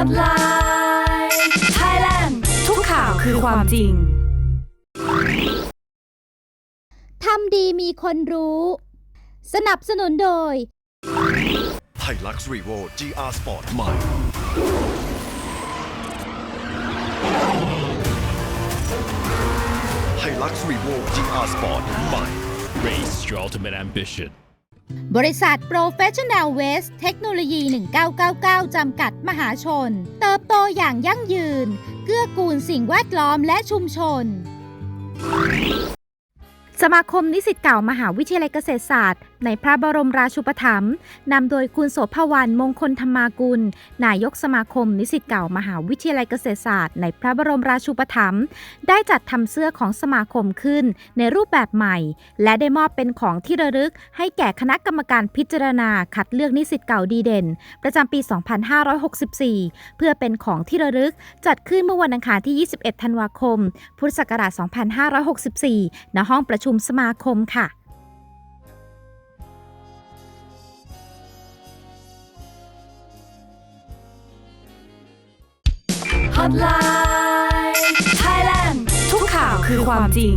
Hotline Thailand ทุกข่าวคือความจริง ทำดีมีคนรู้ สนับสนุนโดยไฮลักซ์รีโว GR Sport ใหม่ไฮลักซ์รีโว GR Sport ใหม่ Race your ultimate ambition. บริษัท Professional West เทคโนโลยี 1999 จำกัดมหาชน เติบโตอย่างยั่งยืน เกื้อกูลสิ่งแวดล้อมและชุมชน สมาคมนิสิตเก่ามหาวิทยาลัยเกษตรศาสตร์ ในพระบรมราชูปถัมภ์นำโดยคุณโสภวรรณมงคลธรรมากุล นายกสมาคมนิสิตเก่ามหาวิทยาลัยเกษตรศาสตร์ ในพระบรมราชูปถัมภ์ได้จัดทำเสื้อของสมาคมขึ้นในรูปแบบใหม่ และได้มอบเป็นของที่ระลึก ให้แก่คณะกรรมการพิจารณาคัดเลือกนิสิตเก่าดีเด่น ประจำปี 2564 เพื่อเป็นของที่ระลึกจัดขึ้นเมื่อวันอังคารที่ 21 ธันวาคม พุทธศักราช 2564 ณ ห้องประชุมสมาคมค่ะฮอตไลน์ไทยแลนด์ทุกข่าวคือความจริง